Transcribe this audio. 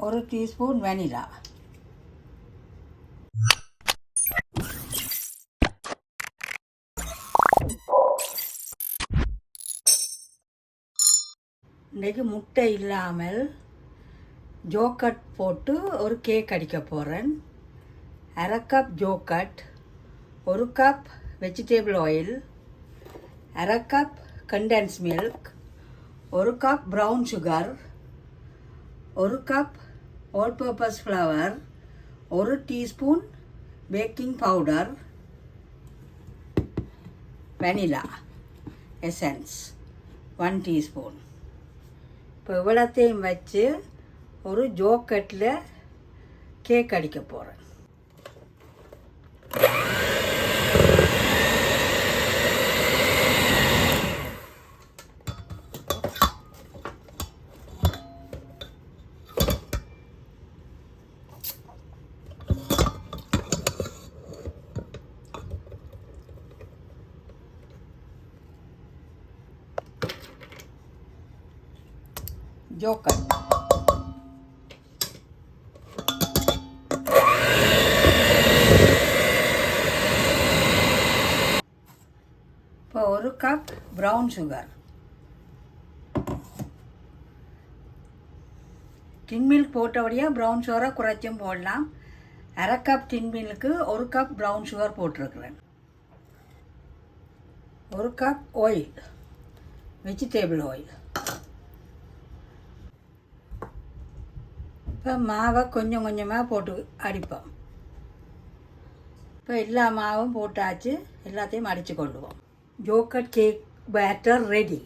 ஒரு teaspoon vanilla இன்றைக்கு முட்டை இல்லாமல் ஜோக்கட் போட்டு ஒரு கேக் அடிக்க போகிறேன் அரை கப் ஜோக்கட் ஒரு கப் வெஜிடபிள் ஆயில் அரை கப் கண்டென்ஸ் மில்க் ஒரு கப் ப்ரௌன் சுகர் ஒரு கப் ஆல் பர்பஸ் ஃப்ளவர் ஒரு teaspoon baking powder vanilla essence one teaspoon இப்போ இவ்வளோத்தையும் வச்சு ஒரு ஜோக்கட்டில் கேக் அடிக்க போகிறேன் ஜோக்கர் இப்போ ஒரு cup brown sugar tin milk போட்டபடியாக brown சுகரை குறைச்சும் போடலாம். அரை கப் டின் மில்க்கு ஒரு கப் ப்ரௌன் சுகர் போட்டிருக்கிறேன். ஒரு கப் ஆயில் வெஜிடபிள் ஆயில் இப்போ மாவை கொஞ்சம் கொஞ்சமாக போட்டு அடிப்போம் இப்போ எல்லா மாவும் போட்டாச்சு எல்லாத்தையும் அடித்து கொள்ளுவோம் ஜோக்கட் கேக் பேட்டர் ரெடி